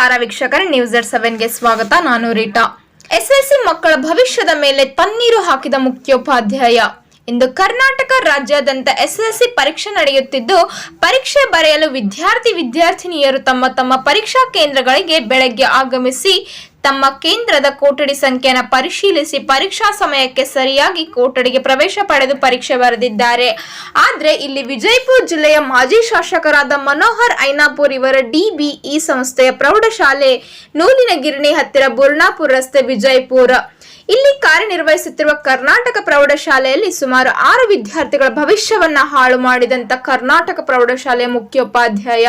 ನಮಸ್ಕಾರ ವೀಕ್ಷಕರ news Ed ಸೆವೆನ್ಗೆ ಸ್ವಾಗತ. ನಾನು ರೀಟಾ. ಸಿ ಮಕ್ಕಳ ಭವಿಷ್ಯದ ಮೇಲೆ ತಣ್ಣೀರು ಹಾಕಿದ ಮುಖ್ಯೋಪಾಧ್ಯಾಯ. ಇಂದು ಕರ್ನಾಟಕ ರಾಜ್ಯಾದ್ಯಂತ ಎಸ್ಎಲ್ಸಿ ಪರೀಕ್ಷೆ ನಡೆಯುತ್ತಿದ್ದು, ಪರೀಕ್ಷೆ ಬರೆಯಲು ವಿದ್ಯಾರ್ಥಿ ವಿದ್ಯಾರ್ಥಿನಿಯರು ತಮ್ಮ ತಮ್ಮ ಪರೀಕ್ಷಾ ಕೇಂದ್ರಗಳಿಗೆ ಬೆಳಗ್ಗೆ ಆಗಮಿಸಿ ತಮ್ಮ ಕೇಂದ್ರದ ಕೊಠಡಿ ಸಂಖ್ಯೆಯನ್ನು ಪರಿಶೀಲಿಸಿ ಪರೀಕ್ಷಾ ಸಮಯಕ್ಕೆ ಸರಿಯಾಗಿ ಕೊಠಡಿಗೆ ಪ್ರವೇಶ ಪಡೆದು ಪರೀಕ್ಷೆ ಬರೆದಿದ್ದಾರೆ. ಆದರೆ ಇಲ್ಲಿ ವಿಜಯಪುರ ಜಿಲ್ಲೆಯ ಮಾಜಿ ಶಾಸಕರಾದ ಮನೋಹರ್ ಐನಾಪುರ್ ಇವರ ಡಿಬಿಇ ಸಂಸ್ಥೆಯ ಪ್ರೌಢಶಾಲೆ ನೂಲಿನ ಗಿರಣಿ ಹತ್ತಿರ ಬುರ್ಣಾಪುರ ರಸ್ತೆ ವಿಜಯಪುರ. ಇಲ್ಲಿ ಕಾರ್ಯನಿರ್ವಹಿಸುತ್ತಿರುವ ಕರ್ನಾಟಕ ಪ್ರೌಢಶಾಲೆಯಲ್ಲಿ ಸುಮಾರು ಆರು ವಿದ್ಯಾರ್ಥಿಗಳ ಭವಿಷ್ಯವನ್ನ ಹಾಳು ಮಾಡಿದಂತ ಕರ್ನಾಟಕ ಪ್ರೌಢಶಾಲೆಯ ಮುಖ್ಯೋಪಾಧ್ಯಾಯ.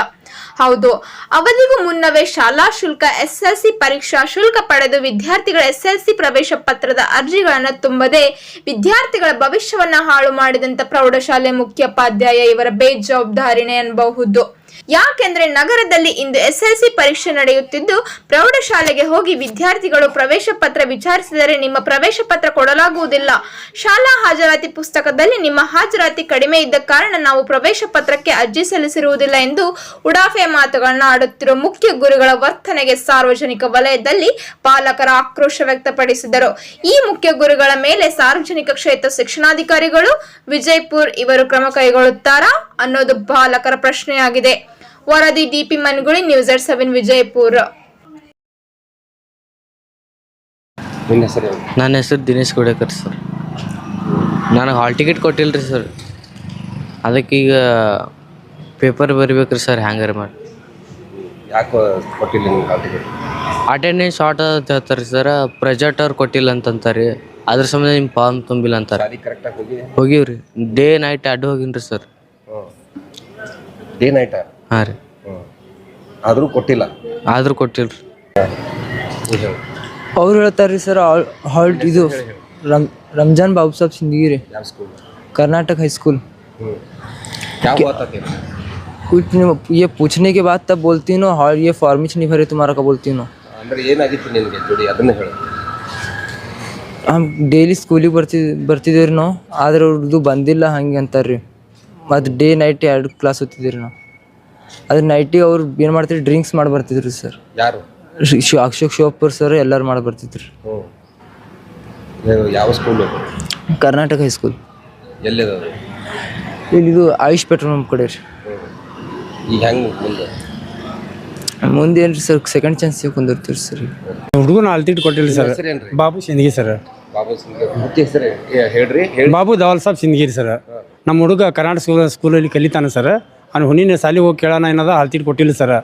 ಹೌದು. ಅವಧಿಗೂ ಮುನ್ನವೇ ಶಾಲಾ ಶುಲ್ಕ ಎಸ್ಎಲ್ಸಿ ಪರೀಕ್ಷಾ ಶುಲ್ಕ ಪಡೆದು ವಿದ್ಯಾರ್ಥಿಗಳ ಎಸ್ಎಲ್ಸಿ ಪ್ರವೇಶ ಪತ್ರದ ಅರ್ಜಿಗಳನ್ನು ತುಂಬದೆ ವಿದ್ಯಾರ್ಥಿಗಳ ಭವಿಷ್ಯವನ್ನ ಹಾಳು ಮಾಡಿದಂತ ಪ್ರೌಢಶಾಲೆ ಮುಖ್ಯೋಪಾಧ್ಯಾಯ ಇವರ ಬೇಜವಾಬ್ದಾರಿನೇ ಅನ್ಬಹುದು. ಯಾಕೆಂದ್ರೆ ನಗರದಲ್ಲಿ ಇಂದು ಎಸ್ಎಲ್ಸಿ ಪರೀಕ್ಷೆ ನಡೆಯುತ್ತಿದ್ದು, ಪ್ರೌಢಶಾಲೆಗೆ ಹೋಗಿ ವಿದ್ಯಾರ್ಥಿಗಳು ಪ್ರವೇಶ ಪತ್ರ ವಿಚಾರಿಸಿದರೆ ನಿಮ್ಮ ಪ್ರವೇಶ ಪತ್ರ ಕೊಡಲಾಗುವುದಿಲ್ಲ. ಶಾಲಾ ಹಾಜರಾತಿ ಪುಸ್ತಕದಲ್ಲಿ ನಿಮ್ಮ ಹಾಜರಾತಿ ಕಡಿಮೆ ಇದ್ದ ಕಾರಣ ನಾವು ಪ್ರವೇಶ ಪತ್ರಕ್ಕೆ ಅರ್ಜಿ ಸಲ್ಲಿಸಿರುವುದಿಲ್ಲ ಎಂದು ಉಡಾಫೆ ಮಾತುಗಳನ್ನ ಆಡುತ್ತಿರುವ ಮುಖ್ಯ ಗುರುಗಳ ವರ್ತನೆಗೆ ಸಾರ್ವಜನಿಕ ವಲಯದಲ್ಲಿ ಪಾಲಕರ ಆಕ್ರೋಶ ವ್ಯಕ್ತಪಡಿಸಿದರು. ಈ ಮುಖ್ಯ ಗುರುಗಳ ಮೇಲೆ ಸಾರ್ವಜನಿಕ ಕ್ಷೇತ್ರ ಶಿಕ್ಷಣಾಧಿಕಾರಿಗಳು ವಿಜಯಪುರ್ ಇವರು ಕ್ರಮ ಕೈಗೊಳ್ಳುತ್ತಾರಾ ಅನ್ನೋದು ಪಾಲಕರ ಪ್ರಶ್ನೆಯಾಗಿದೆ. ವರದಿ DP Manguli news at seven Vijayapura. ನಿನ್ನ ಹೆಸರು ನನ್ನ ಹೆಸರು ದಿನೇಶ್ ಗುಡೇಕರ್ ಸರ್. ನನಗೆ ಹಾಲ್ ಟಿಕೆಟ್ ಕೊಟ್ಟಿಲ್ಲ ರೀ ಸರ್. ಅದಕ್ಕೀಗ ಈಗ ಪೇಪರ್ ಬರಿಬೇಕ್ರಿ ಸರ್ ಹ್ಯಾಂಗಾರ ಮಾಡಿ. ಯಾಕೆ ಅಟೆಂಡೆನ್ಸ್ ಶಾರ್ಟ್ ಅಂತ ಹೇಳ್ತಾರೆ ಸರ್ ಪ್ರೊಜೆಕ್ಟರ್ ಕೊಟ್ಟಿಲ್ಲ ಅಂತಂತಾರೆ. ಅದ್ರ ಸಂಬಂಧ ನಿಮ್ಮ ಫಾರ್ಮ್ ತುಂಬಿಲ್ಲ ಅಂತಾರೆ. ಶಾಲೆಗೆ ರೀ ಹೋಗಿವ್ರಿ. ಡೇ ನೈಟ್ ಅಡ್ಡು ಹೋಗಿನ್ರಿ ಸರ್. ಡೇ ನೈಟ್ ಹಾಂ ರೀ. ಹ್ಞೂ. ಆದರೂ ಕೊಟ್ಟಿಲ್ಲ? ಆದರೂ ಕೊಟ್ಟಿಲ್ರಿ. ಇದು ಅವ್ರು ಹೇಳ್ತಾರ್ರಿ ಸರ್ ಹಾಲ್ಟ್ ಇದು ರಂ ರಂಜಾನ್ ಬಾಬು ಸಾಬ್ ಸಿಂದಗಿ ರೀ ಕರ್ನಾಟಕ ಹೈಸ್ಕೂಲ್. हुआ था तेरे कुछ नहीं ये पूछने के बाद तब बोलती हूँ हॉल ये फॉर्मिच नहीं भरे तुम्हारा का बोलती हूँ ಅಂದ್ರೆ ಏನಾಗಿತ್ತು ನಿನಗೆ ಜೋಡಿ ಅದನ್ನ ಹೇಳು हम ಡೈಲಿ ಸ್ಕೂಲಿಗೆ ಬರ್ತಿ ಬರ್ತಿದ್ದೀವಿ ನಾವು ಆದ್ರೆ ಅವ್ರದ್ದು ಬಂದಿಲ್ಲ ಹಂಗೆ ಅಂತಾರೆ ರೀ ಮತ್ತು ಡೇ ನೈಟ್ ಎರಡು ಕ್ಲಾಸ್ ಓದ್ತಿದ್ದೀವಿ ನಾವು ಅದ್ರ ನೈಟಿಗೆ ಅವ್ರು ಏನು ಮಾಡ್ತಿದ್ರು ಡ್ರಿಂಕ್ಸ್ ಮಾಡಿ ಬರ್ತಿದ್ರು ಸರ್ ಯಾರು ಅಶೋಕ್ ಶಿವಪ್ಪರ್ ಸರ್ ಎಲ್ಲರೂ ಮಾಡಿ ಬರ್ತಿದ್ರು ಹ್ಞೂ ಇದು ಯಾವ ಸ್ಕೂಲು ಕರ್ನಾಟಕ ಹೈಸ್ಕೂಲ್ ಎಲ್ಲಿದೆ ಅದು ಇಲ್ಲಿದು ಆಯುಷ್ ಪೆಟ್ರೋಲ್ ಪಂಪ್ ಕಡೆ ರೀ ಹ್ಞೂ ಈಗ ಹೆಂಗೆ ಮುಂದೆ? ಮುಂದೆ ಸರ್? ಸೆಕೆಂಡ್ ಚಾನ್ಸ್ ಕುಂದಿರ್ತೀರಿ ಸರ್ ಹುಡುಗನ ಅಲ್ತಿಟ್ಟು ಕೊಟ್ಟಿಲ್ಲ ಸರ್. ಹೆಸರೇನ್ರಿ ಬಾಬು ಸಿಂದಗಿ ಸರ್. ಬಾಬು ಸಿಂಗ್ ಹೆಸರು ಹೇಳ್ರಿ ಹೇಳಿ ಬಾಬು ದವಾಲ್ ಸಾಬ್ ಸಿಂದಗಿರಿ ಸರ್. ನಮ್ಮ ಹುಡುಗ ಕರ್ನಾಟಕ ಸ್ಕೂಲ್ ಸ್ಕೂಲಲ್ಲಿ ಕಲಿತಾನೆ ಸರ್. ಅವ್ನು ಹುಣ್ಣಿನ ಸಾಲಿ ಹೋಗಿ ಕೇಳೋಣ ಏನದ ಅಲ್ತಿಟ್ಟು ಕೊಟ್ಟಿಲ್ಲ ಸರ್.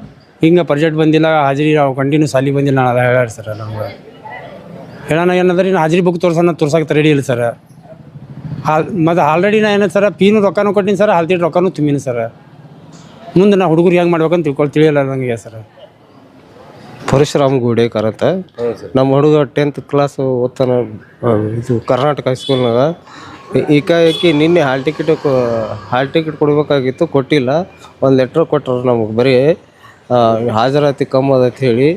ಹಿಂಗೆ ಪ್ರಾಜೆಕ್ಟ್ ಬಂದಿಲ್ಲ ಹಾಜರಿ ನಾವು ಕಂಟಿನ್ಯೂ ಸಾಲಿ ಬಂದಿಲ್ಲ ನಾನು ಅದ ಹೇಳ್ಯಾರ ಸರ್ ನಮ್ಗೆ. ಹೇಳೋಣ ಏನಂದ್ರೆ ನೀನು ಹಾಜರಿ ಬುಕ್ ತೋರ್ಸೋಣ ತೋರ್ಸಕ್ಕೆ ರೆಡಿ ಇಲ್ಲ ಸರ್. ಹಾಲ್ ಮತ್ತು ಆಲ್ರೆಡಿ ನಾ ಏನದ ಸರ್ ಪೀನು ರೊಕ್ಕನೂ ಕೊಟ್ಟಿನಿ ಸರ್ ಅಲ್ತಿಟ್ಟು ರೊಕ್ಕನೂ ತುಂಬಿನಿ ಸರ್. ಮುಂದೆ ನಾವು ಹುಡುಗರು ಹೆಂಗೆ ಮಾಡ್ಬೇಕಂತ ತಿಳ್ಕೊಳ್ ತಿಳಿಯಲ್ಲ ನನಗೆ ಸರ್. ಪರಶುರಾಮ್ ಗೂಡೇಕರ್ ಅಂತ ನಮ್ಮ ಹುಡುಗ ಟೆಂತ್ ಕ್ಲಾಸ್ ಓದ್ತಾನ ಇದು ಕರ್ನಾಟಕ ಹೈಸ್ಕೂಲ್ನಾಗ ಈಕಿ ನಿನ್ನೆ ಹಾಲ್ ಟಿಕೆಟ್ ಹಾಲ್ ಟಿಕೆಟ್ ಕೊಡಬೇಕಾಗಿತ್ತು ಕೊಟ್ಟಿಲ್ಲ. ಒಂದು ಲೆಟ್ರ್ ಕೊಟ್ಟರು ನಮಗೆ ಬರೀ ಹಾಜರಾತಿ ಕಮ್ಮಿ ಅದ ಅಂತ ಹೇಳಿ.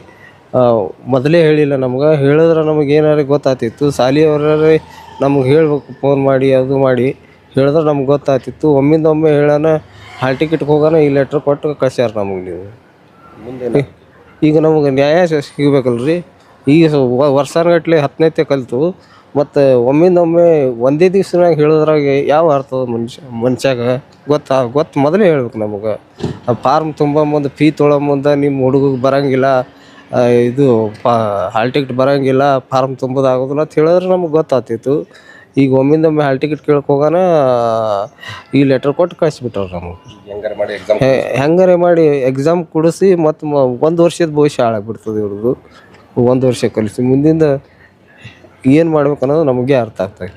ಮೊದಲೇ ಹೇಳಿಲ್ಲ ನಮ್ಗೆ. ಹೇಳಿದ್ರೆ ನಮಗೆ ಏನಾರು ಗೊತ್ತಾಗ್ತಿತ್ತು ಸಾಲಿಯವರೇ ನಮ್ಗೆ ಹೇಳ್ಬೇಕು ಫೋನ್ ಮಾಡಿ ಅದು ಮಾಡಿ. ಹೇಳಿದ್ರೆ ನಮ್ಗೆ ಗೊತ್ತಾಗ್ತಿತ್ತು ಒಮ್ಮಿಂದ ಒಮ್ಮೆ ಹೇಳೋಣ ಹಾಲ್ ಟಿಕೆಟ್ಗೆ ಹೋಗೋಣ ಈ ಲೆಟ್ರ್ ಕೊಟ್ಟು ಕಳ್ಸ್ಯಾರ ನಮಗೆ ನೀವು. ಮುಂದೆ ಈಗ ನಮಗೆ ನ್ಯಾಯ ಸಿಗಬೇಕಲ್ರಿ. ಈಗ ವರ್ಷಾನುಗಟ್ಲೆ ಹತ್ತನೇತೆ ಕಲಿತು. ಮತ್ತು ಒಮ್ಮಿಂದೊಮ್ಮೆ ಒಂದೇ ದಿವ್ಸನಾಗ ಹೇಳಿದ್ರಾಗ ಯಾವ ಅರ್ಥ ಅದ ಮನುಷ್ಯ ಮನುಷ್ಯಾಗ? ಗೊತ್ತಾ? ಗೊತ್ತು ಮೊದಲೇ ಹೇಳ್ಬೇಕು ನಮಗೆ. ಆ ಫಾರ್ಮ್ ತುಂಬ ಮುಂದೆ ಫೀ ತೊಳೋ ಮುಂದೆ ನಿಮ್ಮ ಹುಡುಗಗೆ ಬರೋಂಗಿಲ್ಲ. ಇದು ಪಾ ಹಾಲ್ ಟಿಕೆಟ್ ಬರೋಂಗಿಲ್ಲ ಫಾರ್ಮ್ ತುಂಬೋದಾಗೋದಿಲ್ಲ ಅಂತ ಹೇಳಿದ್ರೆ ನಮಗೆ ಗೊತ್ತಾಗ್ತಿತ್ತು. ಈಗ ಒಮ್ಮಿಂದೊಮ್ಮೆ ಹಾಲ್ ಟಿಕೆಟ್ ಕೇಳಕ್ಕೆ ಹೋಗೋಣ ಈ ಲೆಟ್ರ್ ಕೊಟ್ಟು ಕಳಿಸ್ಬಿಟ್ಟವ್ರು ನಮಗೆ. ಹೆಂಗಾರ ಮಾಡಿ ಎಕ್ಸಾಮ್ ಹೆಂಗಾರೆ ಮಾಡಿ ಎಕ್ಸಾಮ್ ಕೊಡಿಸಿ ಮತ್ತು ಒಂದು ವರ್ಷದ ಭವಿಷ್ಯ ಹಾಳಾಗ್ಬಿಡ್ತದೆ ಇವ್ರದ್ದು ಒಂದು ವರ್ಷ ಕಲಿಸಿ ಮುಂದಿಂದ ಏನು ಮಾಡ್ಬೇಕು ಅನ್ನೋದು ನಮಗೆ ಅರ್ಥ ಆಗ್ತಾ ಇಲ್ಲ.